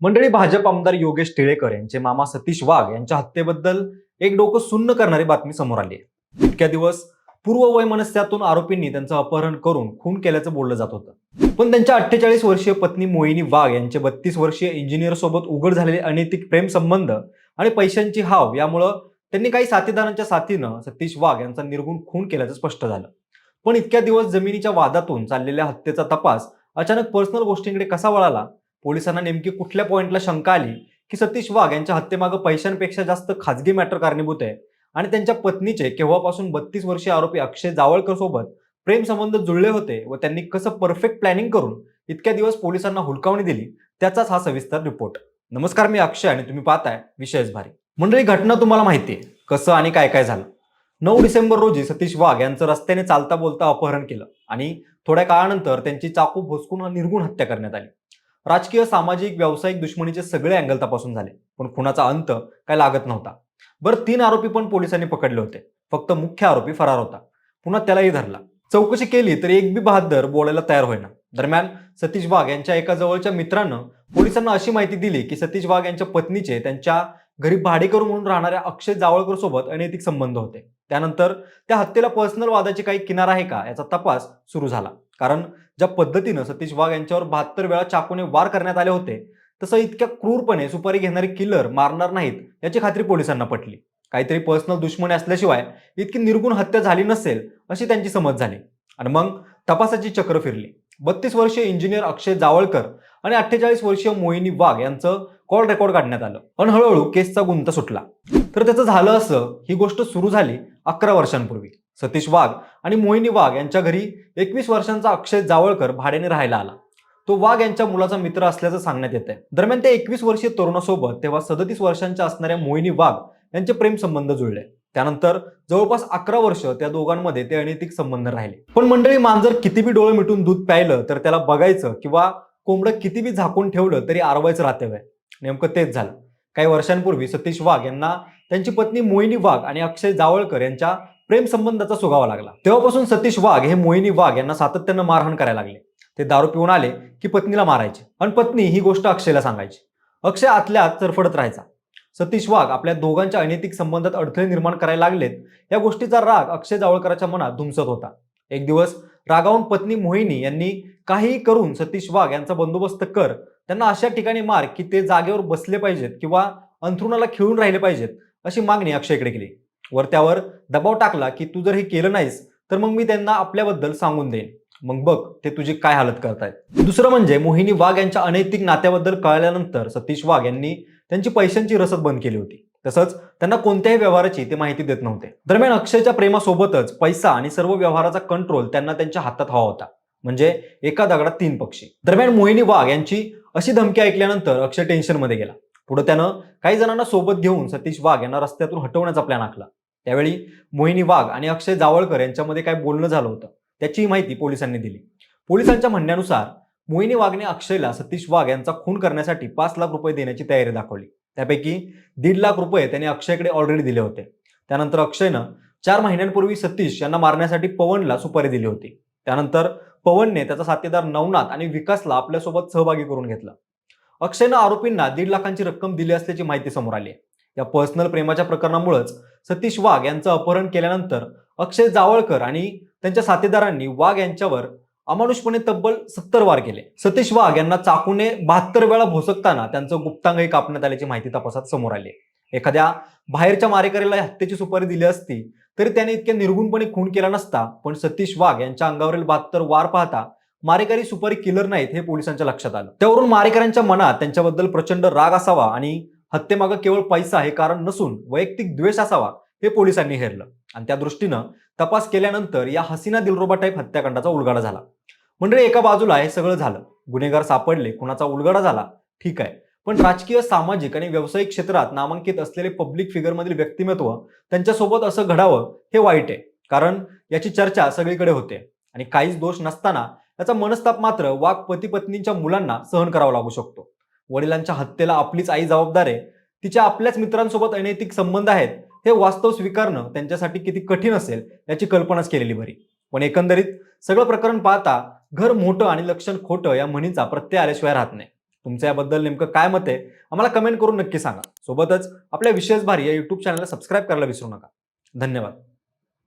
मंडळी भाजप आमदार योगेश टिळेकर यांचे मामा सतीश वाघ यांच्या हत्येबद्दल एक डोकं सुन्न करणारी बातमी समोर आली आहे. इतक्या दिवस पूर्व वैमनस्यातून आरोपींनी त्यांचं अपहरण करून खून केल्याचं बोललं जात होतं. पण त्यांच्या अठ्ठेचाळीस वर्षीय पत्नी मोहिनी वाघ यांचे बत्तीस वर्षीय इंजिनियर सोबत उघड झालेले अनैतिक प्रेमसंबंध आणि पैशांची हाव यामुळं त्यांनी काही साथीदारांच्या साथीनं सतीश वाघ यांचा निर्गुण खून केल्याचं स्पष्ट झालं. पण इतक्या दिवस जमिनीच्या वादातून चाललेल्या हत्येचा तपास अचानक पर्सनल गोष्टींकडे कसा वळाला? पोलिसांना नेमकी कुठल्या पॉईंटला शंका आली की सतीश वाघ यांच्या हत्येमागं पैशांपेक्षा जास्त खाजगी मॅटर कारणीभूत आहे आणि त्यांच्या पत्नीचे केव्हापासून बत्तीस वर्षीय आरोपी अक्षय जावळकर सोबत प्रेम संबंध जुळले होते व त्यांनी कसं परफेक्ट प्लॅनिंग करून इतक्या दिवस पोलिसांना हुलकावणी दिली त्याचाच हा सविस्तर रिपोर्ट नमस्कार मी अक्षय आणि तुम्ही पाहताय विशेष भारी. मंडळी घटना तुम्हाला माहिती आहे कसं आणि काय काय झालं. नऊ डिसेंबर रोजी सतीश वाघ यांचं रस्त्याने चालता बोलता अपहरण केलं आणि थोड्या काळानंतर त्यांची चाकू भोसकून निर्गुण हत्या करण्यात आली. राजकीय सामाजिक व्यावसायिक दुश्मनीचे सगळे अँगल तपासून झाले. पण खुनाचा अंत काय लागत नव्हता. बरं तीन आरोपी पण पोलिसांनी पकडले होते. फक्त मुख्य आरोपी फरार होता. पुन्हा त्यालाही धरला. चौकशी केली तरी एक बी बहादर बोलायला तयार होईना. दरम्यान सतीश वाघ यांच्या एका जवळच्या मित्रानं पोलिसांना अशी माहिती दिली की सतीश वाघ यांच्या पत्नीचे त्यांच्या घरी भाडेकरू म्हणून राहणाऱ्या अक्षय जावळकर सोबत अनैतिक संबंध होते. त्यानंतर त्या हत्येला पर्सनल वादाची काही किनार आहे का याचा तपास सुरू झाला. कारण ज्या पद्धतीनं सतीश वाघ यांच्यावर बहात्तर वेळा चाकूने वार करण्यात आले होते तसं इतक्या क्रूरपणे सुपारी घेणारे किलर मारणार नाहीत याची खात्री पोलिसांना पटली. काहीतरी पर्सनल दुश्मनी असल्याशिवाय इतकी निर्गुण हत्या झाली नसेल अशी त्यांची समज झाली. आणि मग तपासाची चक्र फिरली. बत्तीस वर्षीय इंजिनियर अक्षय जावळकर आणि अठ्ठेचाळीस वर्षीय मोहिनी वाघ यांचं कॉल रेकॉर्ड काढण्यात आलं. पण हळूहळू केसचा गुंता सुटला. तर त्याचं झालं असं ही गोष्ट सुरू झाली अकरा वर्षांपूर्वी. सतीश वाघ आणि मोहिनी वाघ यांच्या घरी एकवीस वर्षांचा अक्षय जावळकर भाड्याने राहायला आला. तो वाघ यांच्या मुलाचा मित्र असल्याचं सांगण्यात येत आहे दरम्यान त्या एकवीस वर्षीय तरुणासोबत तेव्हा सदतीस वर्षांच्या असणाऱ्या मोहिनी वाघ यांचे प्रेमसंबंध जुळले. त्यानंतर जवळपास अकरा वर्ष त्या दोघांमध्ये ते अनैतिक संबंध राहिले. पण मंडळी मांजर किती बी डोळे मिटून दूध प्यायलं तर त्याला बघायचं किंवा कोंबडं किती बी झाकून ठेवलं तरी आरवायचं राहते वय नेमकं तेच झालं. काही वर्षांपूर्वी सतीश वाघ यांना त्यांची पत्नी मोहिनी वाघ आणि अक्षय जावळकर यांच्या प्रेमसंबंधाचा सुगावा लागला. तेव्हापासून सतीश वाघ हे मोहिनी वाघ यांना सातत्यानं मारहाण करायला लागले. ते दारू पिऊन आले की पत्नीला मारायचे आणि पत्नी ही गोष्ट अक्षयला सांगायची. अक्षय आतल्या आत चरफडत राहायचा. सतीश वाघ आपल्या दोघांच्या अनैतिक संबंधात अडथळे निर्माण करायला लागलेत. या गोष्टीचा राग अक्षय जावळकराच्या मनात धुमसत होता. एक दिवस रागावून पत्नी मोहिनी यांनी काहीही करून सतीश वाघ यांचा बंदोबस्त कर. त्यांना अशा ठिकाणी मार की ते जागेवर बसले पाहिजेत किंवा अंथरुणाला खिळून राहिले पाहिजेत अशी मागणी अक्षयकडे केली. वर त्यावर दबाव टाकला की तू जर हे केलं नाहीस तर मग मी त्यांना आपल्याबद्दल सांगून देईन. मग बघ ते तुझी काय हालत करतायत. दुसरं म्हणजे मोहिनी वाघ यांच्या अनैतिक नात्याबद्दल कळल्यानंतर सतीश वाघ यांनी त्यांची पैशांची रसद बंद केली होती. तसंच त्यांना कोणत्याही व्यवहाराची ते माहिती देत नव्हते. दरम्यान अक्षयच्या प्रेमासोबतच पैसा आणि सर्व व्यवहाराचा कंट्रोल त्यांना त्यांच्या हातात हवा होता. म्हणजे एका दगडात तीन पक्षी. दरम्यान मोहिनी वाघ यांची अशी धमकी ऐकल्यानंतर अक्षय टेन्शनमध्ये गेला. पुढे त्यानं काही जणांना सोबत घेऊन सतीश वाघ यांना रस्त्यातून हटवण्याचा प्लॅन आखला. त्यावेळी मोहिनी वाघ आणि अक्षय जावळकर यांच्यामध्ये काय बोलणं झालं होतं त्याची माहिती पोलिसांनी दिली. पोलिसांच्या म्हणण्यानुसार मोहिनी वाघने अक्षयला सतीश वाघ यांचा खून करण्यासाठी पाच लाख रुपये देण्याची तयारी दाखवली. त्यापैकी दीड लाख रुपये त्याने अक्षयकडे ऑलरेडी दिले होते. त्यानंतर अक्षयनं चार महिन्यांपूर्वी सतीश यांना मारण्यासाठी पवनला सुपारी दिली होती. त्यानंतर पवनने त्याचा साथीदार नवनाथ आणि विकासला आपल्यासोबत सहभागी करून घेतलं. अक्षयनं आरोपींना दीड लाखांची रक्कम दिली असल्याची माहिती समोर आली आहे. या पर्सनल प्रेमाच्या प्रकरणामुळेच सतीश वाघ यांचं अपहरण केल्यानंतर अक्षय जावळकर आणि त्यांच्या साथीदारांनी वाघ यांच्यावर अमानुषपणे तब्बल सत्तर वार केले. सतीश वाघ यांना चाकूने बहात्तर वेळा भोसकताना त्यांचं गुप्तांगही कापण्यात आल्याची माहिती तपासात समोर आली एखाद्या बाहेरच्या मारेकरीला हत्येची सुपारी दिली असती तरी त्याने इतक्या निर्गुणपणे खून केला नसता पण सतीश वाघ यांच्या अंगावरील बहात्तर वार पाहता मारेकरी सुपारी किलर नाहीत हे पोलिसांच्या लक्षात आलं. त्यावरून मारेकऱ्यांच्या मनात त्यांच्याबद्दल प्रचंड राग असावा आणि हत्येमागं केवळ पैसा हे कारण नसून वैयक्तिक द्वेष असावा हे पोलिसांनी हेरलं. आणि त्या दृष्टीनं तपास केल्यानंतर या हसीना दिलरोबा टाईप हत्याकांडाचा उलगडा झाला. मंडळी एका बाजूला हे सगळं झालं. गुन्हेगार सापडले कुणाचा उलगडा झाला? ठीक आहे. पण राजकीय सामाजिक आणि व्यावसायिक क्षेत्रात नामांकित असलेले पब्लिक फिगरमधील व्यक्तिमत्व त्यांच्यासोबत असं घडावं हे वाईट आहे. कारण याची चर्चा सगळीकडे होते. आणि काहीच दोष नसताना याचा मनस्ताप मात्र वाघ पती पत्नींच्या मुलांना सहन करावा लागू शकतो. वडिलांच्या हत्येला आपलीच आई जबाबदार आहे. तिच्या आपल्याच मित्रांसोबत अनैतिक संबंध आहेत हे वास्तव स्वीकारणं त्यांच्यासाठी किती कठीण असेल याची कल्पनाच केलेली बरी. पण एकंदरीत सगळं प्रकरण पाहता घर मोठं आणि लक्षण खोटं या म्हणीचा प्रत्यय आल्याशिवाय राहत नाही. तुमचं याबद्दल नेमकं काय मत आहे आम्हाला कमेंट करून नक्की सांगा. सोबतच आपल्या विशेष भारी या युट्यूब चॅनलला सबस्क्राईब करायला विसरू नका. धन्यवाद.